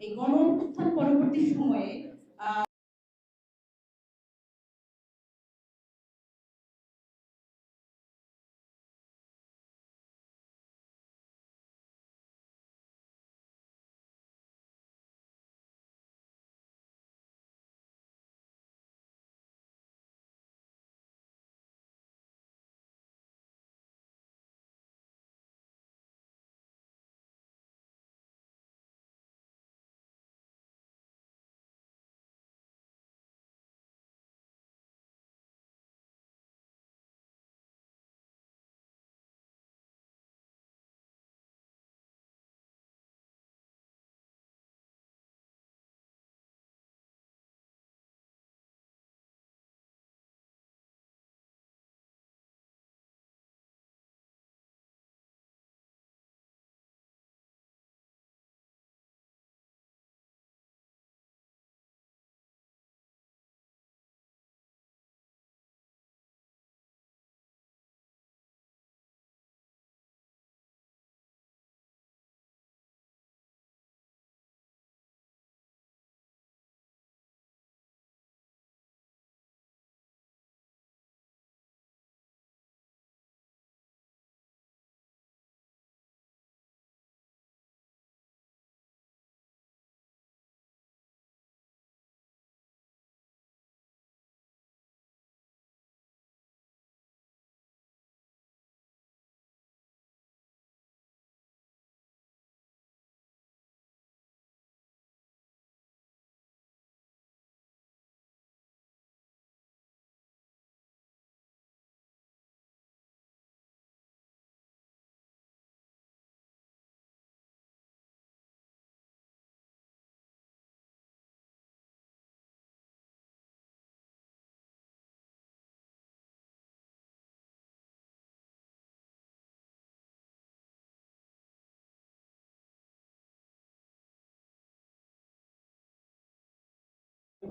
এই গণ উত্থান পরবর্তী সময়ে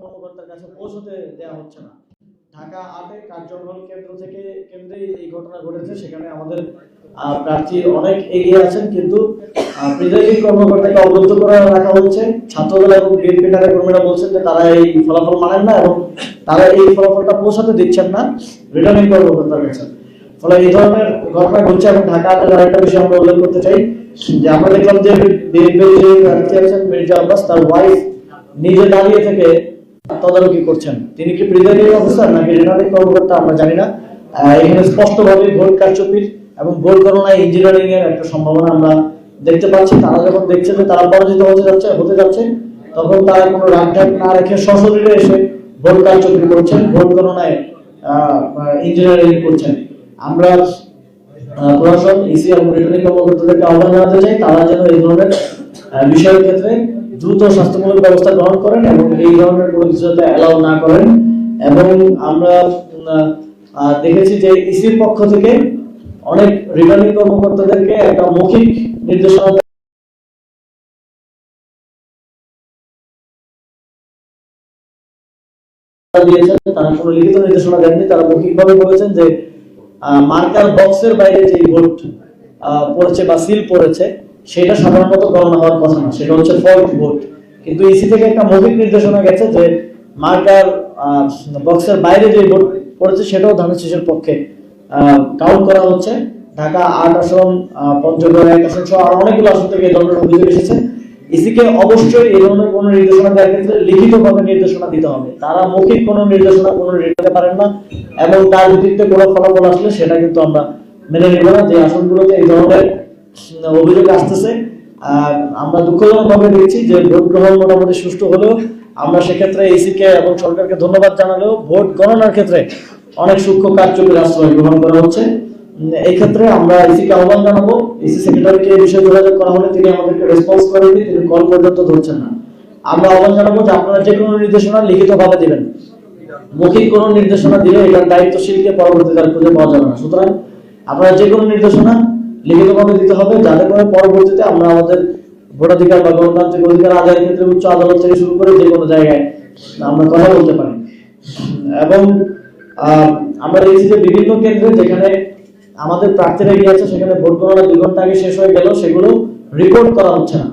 কর্মকর্তার কাছে পৌঁছতে দেওয়া হচ্ছে না। ঢাকা আটে কার্যক্রম কেন্দ্র থেকে কেন্দ্রে এই ঘটনা ঘটেছে, সেখানে আমাদের প্রার্থী অনেক এগিয়ে আছেন, কিন্তু প্রিজাইডিং কর্মকর্তাকে অবরুদ্ধ করে রাখা হচ্ছে। ছাত্রদল এবং বিএনপি কর্মীরা বলছেন যে তারা এই ফলাফল মানেন না এবং তারা এই ফলাফলটা পৌঁছাতে দিচ্ছেন না, রিটার্নিং কর্মকর্তার কাছে ফলে এই ধরনের ঘটনা ঘটছে এবং ঢাকা আটের আরেকটা বিষয় আমরা উল্লেখ করতে চাই, যে আমরা দেখলাম যে বিএনপির যে প্রার্থী আছেন মির্জা আব্বাস, তার ওয়াইফ নিজে দাঁড়িয়ে থেকে তদারকি করছেন। তিনি কি প্রিজাইডিং অফিসার নাকি রিটার্নিং কর্মকর্তা আমরা জানি না। এখানে স্পষ্টভাবে ভোট কারচুপির এবং ভোট গণনায় ইঞ্জিনিয়ারিং এর একটা সম্ভাবনা আমরা দেখতে পাচ্ছি। তারা যখন দেখছে যে তারা পরাজিত হতে যাচ্ছে হতে যাচ্ছে, তখন তারা কোনো রাগঢাক না রেখে সশরীরে এসে ভোট কারচুপি করছেন, ভোট গণনায় ইঞ্জিনিয়ারিং করছেন। আমরা প্রশাসন ইসি এবং রিটার্নিং কর্মকর্তাদেরকে আহ্বান জানাতে চাই, তারা যেন এই ধরনের বিষয়ের ক্ষেত্রে দ্রুত স্বাস্থ্যমূলক ব্যবস্থা গ্রহণ করেন এবং এই ধরনের কোনো কিছু যাতে অ্যালাউ না করেন। এবং আমরা দেখেছি যে ইসির পক্ষ থেকে অনেক রিটার্নিং কর্মকর্তাদেরকে একটা মৌখিক নির্দেশনা তারা কোনো লিখিত বলেছেন যে আহ, মার্কার বক্সের বাইরে যে ভোট আহ, পড়েছে বা সিল পড়েছে সেটা সাধারণত গণনা হওয়ার কথা না, সেটা হচ্ছে ফল্ট ভোট কিন্তু ইসি থেকে একটা মৌখিক নির্দেশনা গেছে যে মার্কার বক্সের বাইরে যে ভোট পড়েছে সেটাও ধানের শীষের পক্ষে কাউন্ট করা হচ্ছে। ঢাকা আট আসন পঞ্চগড় এক আসন সহ আরও অনেকগুলো আসন থেকে এই ধরনের অভিযোগ এসেছে। ইসিকে অবশ্যই এই ধরনের কোনো নির্দেশনা দেওয়ার ক্ষেত্রে লিখিতভাবে নির্দেশনা দিতে হবে। তারা মৌখিক কোনো নির্দেশনা, কোনো দিতে পারেন না এবং তার ভিত্তিতে কোনো ফলাফল আসলে সেটা কিন্তু আমরা মেনে নিব না যে আসনগুলোতে এই ধরনের অভিযোগ আসতেছে। আর আমরা দুঃখজনকভাবে দেখছি যে ভোট গ্রহণ মোটামুটি সুষ্ঠু হলেও আমরা সেক্ষেত্রে ইসিকে এবং সরকারকে ধন্যবাদ জানালেও ভোট গণনার ক্ষেত্রে অনেক সূক্ষ্ম কার্যকরী আশ্রয় গ্রহণ করা হচ্ছে। এই ক্ষেত্রে আমরা ইসিকে আহ্বান জানাব ইসি সেক্রেটারিকে এই বিষয়ে যোগাযোগ করা হলে তিনি আমাদেরকে রেসপন্স করেননি, তিনি কল পর্যন্ত ধরছেন না। আমরা আহ্বান জানাব যে আপনারা যে কোনো নির্দেশনা লিখিতভাবে দিবেন। মৌখিক কোনো নির্দেশনা দিলে এটার দায়িত্বশীলকে পরবর্তীতে আর খুঁজে পাওয়া যাবে না। সুতরাং আপনারা যে কোনো নির্দেশনা লিখিতভাবে দিতে হবে, যাতে করে পরবর্তীতে আমরা আমাদের ভোটাধিকার বা গণতান্ত্রিক অধিকার আদায়ের ক্ষেত্রে উচ্চ আদালত থেকে শুরু করে যে কোনো জায়গায় আমরা কথা বলতে পারি। এবং আমরা দেখছি যে বিভিন্ন কেন্দ্রে যেখানে আমাদের প্রার্থীরা গিয়ে আছে, সেখানে ভোট গণনা দুই ঘণ্টা আগে শেষ হয়ে গেল, সেগুলো রিপোর্ট করা হচ্ছে না।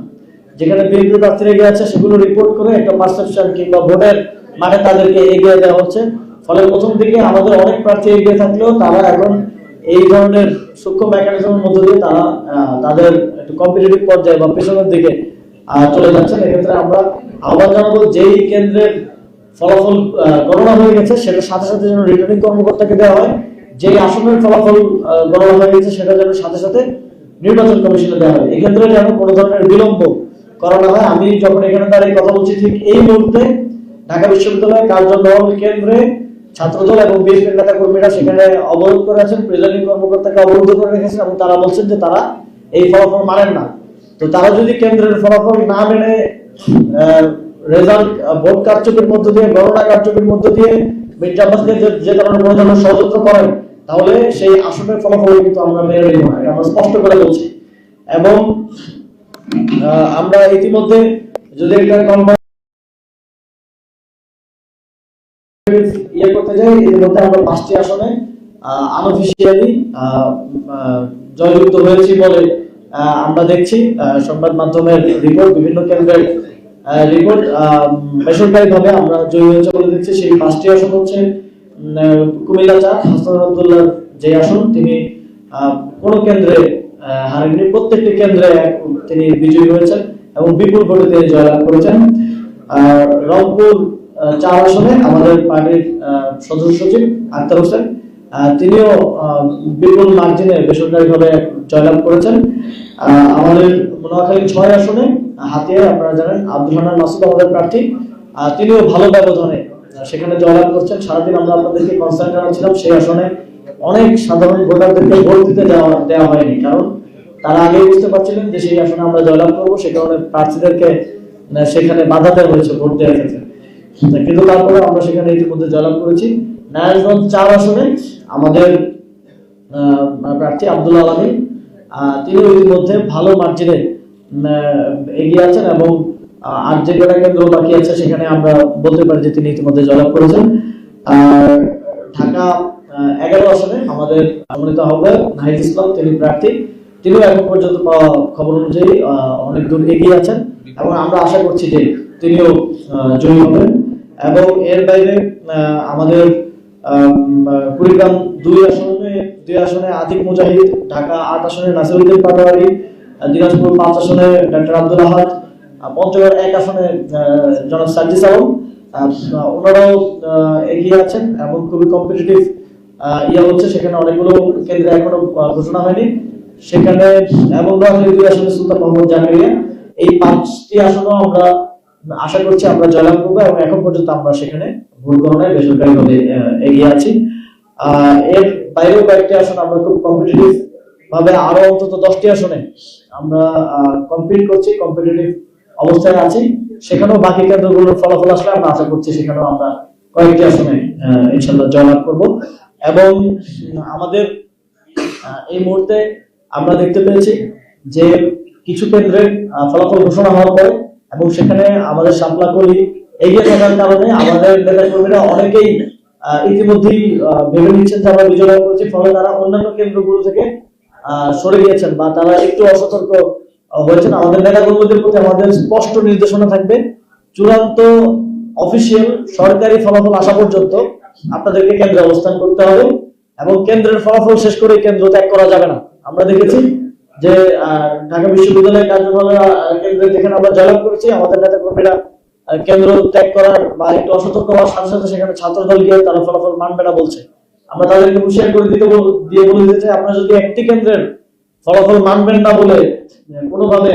যেখানে বিএনপি প্রার্থীরা এগিয়ে আছে, সেগুলো রিপোর্ট করে একটা পারসেপশন কিংবা ভোটের মাঠে তাদেরকে এগিয়ে দেওয়া হচ্ছে। ফলে প্রথম দিকে আমাদের অনেক প্রার্থী এগিয়ে থাকলেও তারা এখন এই ধরনের সূক্ষ্ম মেকানিজমের মধ্য দিয়ে তারা তাদের একটু কম্পিটিটিভ পর্যায়ে বা পেছনের দিকে চলে যাচ্ছেন। এক্ষেত্রে আমরা আহ্বান জানাব যেই কেন্দ্রের ফলাফল গণনা হয়ে গেছে, সেটার সাথে সাথে যেন রিটার্নিং কর্মকর্তাকে দেওয়া হয়। যে আসনের ফলাফল গণনা হয়ে গেছে, সেটা যেন সাথে সাথে নির্বাচন কমিশনে দেওয়া হয়। এক্ষেত্রে যেন কোনো ধরনের বিলম্ব করা না হয়। আমি যখন এখানে দাঁড়িয়ে কথা বলছি, ঠিক এই মুহূর্তে ঢাকা বিশ্ববিদ্যালয় কার্যক্রম কেন্দ্রে ছাত্রদল এবং বিএনপির নেতা কর্মীরা সেখানে অবরোধ করে আছেন প্রিজাইডিং কর্মকর্তাকে অবরোধ করে রেখেছেন এবং তারা বলছেন যে তারা এই ফলাফল মানেন না। তো তারা যদি কেন্দ্রের ফলাফল না মেনে রেজাল্ট ভোট মধ্য দিয়ে, গণনা মধ্য দিয়ে মির্জা আব্বাসকে যে- ধরনের কোনো ধরনের ষড়যন্ত্র করেন, তাহলে সেই আসনের ফলাফল কিন্তু আমরা মেনে নিব না। আমরা স্পষ্ট করে বলছি। এবং আমরা ইতিমধ্যে যদি একটা কনফারেন্স ইয়ে করতে যাই ইতিমধ্যে আমরা পাঁচটি আসনে আনঅফিসিয়ালি জয়যুক্ত হয়েছি বলে আমরা দেখছি সংবাদ মাধ্যমের রিপোর্ট বিভিন্ন কেন্দ্রের রিপোর্ট বেসরকারি ভাবে আমরা জয়ী হয়েছে বলে দেখছি। সেই পাঁচটি আসন হচ্ছে কুমিল্লা হাসান আব্দুল্লাহ যে আসন, তিনি কোন কেন্দ্রে হারেননি। প্রত্যেকটি কেন্দ্রে তিনি বিজয়ী হয়েছেন এবং বিপুল ভোটে তিনি জয়লাভ করেছেন। আর রংপুর চার আসনে আমাদের পার্টির সদস্য সচিব হোসেন তিনিও বিপুল মার্জিনে বেসরকারিভাবে জয়লাভ করেছেন। আমাদের নোয়াখালী ছয় আসনে হাতিয়ার আপনারা জানেন আব্দুল হান্নান মাসুদ আমাদের প্রার্থী। তিনিও ভালো ব্যবধানে সেখানে জয়লাভ করছেন। সারাদিন আমরা আপনাদেরকে কনসার্ন জানাচ্ছিলাম, সেই আসনে অনেক সাধারণ ভোটারদেরকে ভোট দিতে দেওয়া দেওয়া হয়নি। কারণ তারা আগে বুঝতে পারছিলেন যে সেই আসনে আমরা জয়লাভ করব, সে কারণে প্রার্থীদেরকে সেখানে বাধা দেওয়া হয়েছে, ভোট দেওয়ার ক্ষেত্রে কিন্তু তারপরে আমরা সেখানে ইতিমধ্যে জয়লাভ করেছি। নারায়ণগঞ্জ চার আসনে আমাদের প্রার্থী আব্দুল আলমী তিনি ইতিমধ্যে ভালো মার্জিনে এগিয়ে আছেন এবং আর যে কটা কেন্দ্র বাকি আছে সেখানে আমরা বলতে পারি যে তিনি ইতিমধ্যে জয়লাভ করেছেন। ঢাকা এগারো আসনে আমাদের মনোনীত হবে নাহিদ ইসলাম, তিনি প্রার্থী। তিনিও এখন পর্যন্ত পাওয়া খবর অনুযায়ী অনেক দূর এগিয়ে আছেন এবং আমরা আশা করছি যে তিনিও জয়ী হবেন। এবং এর বাইরে আমাদের কুড়িগ্রাম দুই আসনে দুই আসনে আতিক মুজাহিদ, ঢাকা আট আসনে নাসিরুদ্দিন পাটোয়ারি দিনাজপুর পাঁচ আসনে ডক্টর আব্দুল আহাদ পঞ্চগড় এক আসনে জনাব সাজ্জিস আলম। ওনারাও এগিয়ে আছেন এবং খুবই কম্পিটিটিভ ইয়ে হচ্ছে, সেখানে অনেকগুলো কেন্দ্রে এখনও ঘোষণা হয়নি। সেখানে এবং দুই আসনে সুলতান মোহাম্মদ জাকারিয়া। এই পাঁচটি আসনও আমরা আশা করছি আমরা জয়লাভ করব এবং এখন পর্যন্ত আমরা সেখানে ভুল গণনায় বেসরকারিভাবে এগিয়ে আছি। এর বাইরেও কয়েকটি আসন আমরা খুব কম্পিটিটিভ ভাবে আরও অন্তত দশটি আসনে আমরা কম্পিট করছি কম্পিটিটিভ অবস্থায় আছি। সেখানেও বাকি কেন্দ্রগুলোর ফলাফল আসলে আমরা আশা করছি সেখানেও আমরা কয়েকটি আসনে ইনশাল্লাহ জয়লাভ করব। এবং আমাদের এই মুহূর্তে আমরা দেখতে পেয়েছি যে কিছু কেন্দ্রের আহ, ফলাফল ঘোষণা হওয়ার পরে এবং সেখানে আমাদের শাপলা কলি এগিয়ে থাকার কারণে আমাদের নেতা কর্মীরা অনেকেই ইতিমধ্যেই ভেবে নিচ্ছেন যে আমরা বিজয় করেছি ফলে তারা অন্যান্য কেন্দ্রগুলো থেকে সরে গিয়েছেন বা তারা একটু অসতর্ক হয়েছেন। আমাদের নেতা কর্মীদের প্রতি আমাদের স্পষ্ট নির্দেশনা থাকবে। চূড়ান্ত অফিসিয়াল সরকারি ফলাফল আসা পর্যন্ত আপনাদেরকে কেন্দ্রে অবস্থান করতে হবে এবং কেন্দ্রের ফলাফল শেষ করে কেন্দ্র ত্যাগ করা যাবে না। আমরা দেখেছি যে ঢাকা বিশ্ববিদ্যালয়ের কার্যক্রমের যেখানে আমরা জয়লাভ করেছি, আমাদের নেতা কর্মীরা কেন্দ্র ত্যাগ করার বা একটু অসতর্ক হওয়ার সাথে সাথে সেখানে ছাত্রদল গিয়ে তারা ফলাফল মানবে না বলছে। আমরা তাদেরকে হুঁশিয়ার করে দিতে দিয়ে বলে দিতে আপনারা যদি একটি কেন্দ্রের ফলাফল মানবেন না বলে কোনোভাবে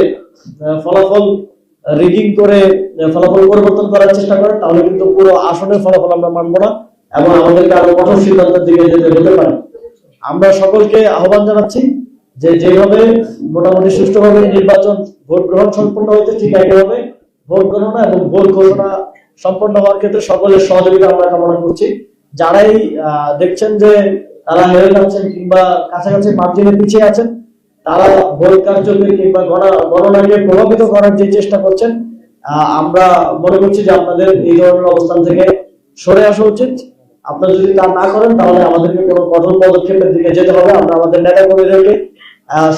ফলাফল রিগিং করে ফলাফল পরিবর্তন করার চেষ্টা করেন, তাহলে কিন্তু পুরো আসনের ফলাফল আমরা মানবো না এবং আমাদেরকে আরও কঠোর সিদ্ধান্তের দিকে যেতে হতে পারে। আমরা সকলকে আহ্বান জানাচ্ছি যে যেভাবে মোটামুটি সুষ্ঠুভাবে নির্বাচন ভোট গ্রহণ সম্পন্ন হয়েছে, ঠিক একইভাবে ভোট গণনা এবং ভোট ঘোষণা সম্পন্ন হওয়ার ক্ষেত্রে সকলের সহযোগিতা আমরা কামনা করছি। যারাই দেখছেন যে তারা হেরে যাচ্ছেন কিংবা কাছাকাছি মার্জিনে পিছিয়ে আছেন, তারা ভোট কার্যকে কিংবা গণনা- গণনাকে প্রভাবিত করার যে চেষ্টা করছেন আমরা মনে করছি যে আপনাদের এই ধরনের অবস্থান থেকে সরে আসা উচিত। আপনারা যদি তা না করেন, তাহলে আমাদেরকে কোনো কঠোর পদক্ষেপের দিকে যেতে হবে। আমরা আমাদের নেতা কর্মীদেরকে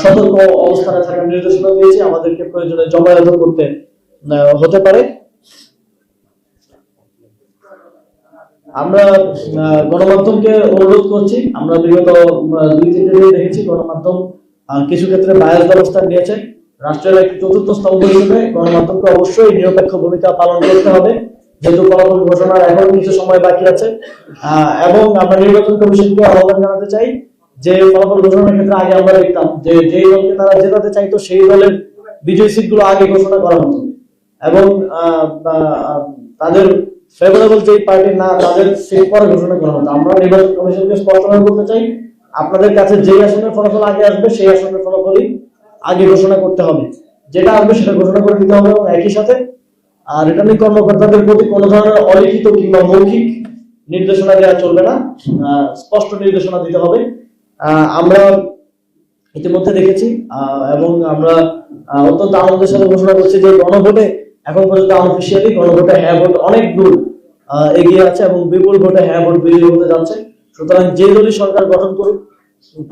সতর্ক অবস্থানে থাকার নির্দেশনা দিয়েছি। আমাদেরকে প্রয়োজনে জমায়েত করতে হতে পারে। আমরা গণমাধ্যমকে অনুরোধ করছি। আমরা বিগত দুই, তিনটে দিন দেখেছি গণমাধ্যম কিছু ক্ষেত্রে বায়াস অবস্থান নিয়েছে। রাষ্ট্রের একটি চতুর্থ স্তম্ভ হিসেবে গণমাধ্যমকে অবশ্যই নিরপেক্ষ ভূমিকা পালন করতে হবে। যেহেতু ফলাফল ঘোষণার এখন কিছু সময় বাকি আছে এবং আমরা নির্বাচন কমিশনকে আহ্বান জানাতে চাই যে ফলাফল ঘোষণার ক্ষেত্রে আগে আমরা দেখতাম যে যেই দলকে তারা জেতাতে চাইতো, সেই দলের বিজয় সিটগুলো আগে ঘোষণা করা হতো। এবং তাদের ফেভারেবল যে পার্টি না, তাদের সেই পরে ঘোষণা করা হতো। আমরা নির্বাচন কমিশনকে স্পষ্টভাবে বলতে চাই, আপনাদের কাছে যে আসনের ফলাফল আগে আসবে, সেই আসনের ফলাফলই আগে ঘোষণা করতে হবে। যেটা আসবে, সেটা ঘোষণা করে দিতে হবে এবং একই সাথে রিটার্নিং কর্মকর্তাদের প্রতি কোনো ধরনের অলিখিত কিংবা মৌখিক নির্দেশনা দেওয়া চলবে না। স্পষ্ট নির্দেশনা দিতে হবে। আমরা ইতিমধ্যে দেখেছি এবং আমরা অত্যন্ত আনন্দের সাথে ঘোষণা করছি যে গণভোটে এখন পর্যন্ত আনঅফিসিয়ালি গণভোটে হ্যাঁ ভোট অনেক দূর এগিয়ে আছে এবং বিপুল ভোটে হ্যাঁ ভোট বিজয়ী হতে যাচ্ছে। সুতরাং যে দলই সরকার গঠন করুক,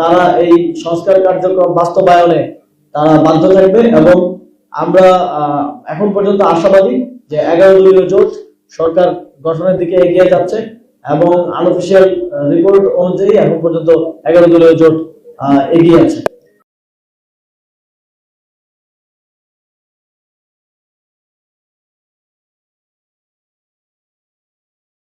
তারা এই সংস্কার কার্যক্রম বাস্তবায়নে তারা বাধ্য থাকবে এবং আমরা এখন পর্যন্ত আশাবাদী যে এগারো দলীয় জোট সরকার গঠনের দিকে এগিয়ে যাচ্ছে। এবং আনঅফিসিয়াল রিপোর্ট অনুযায়ী এখন পর্যন্ত এগারো দলীয় জোট আহ, এগিয়ে আছে।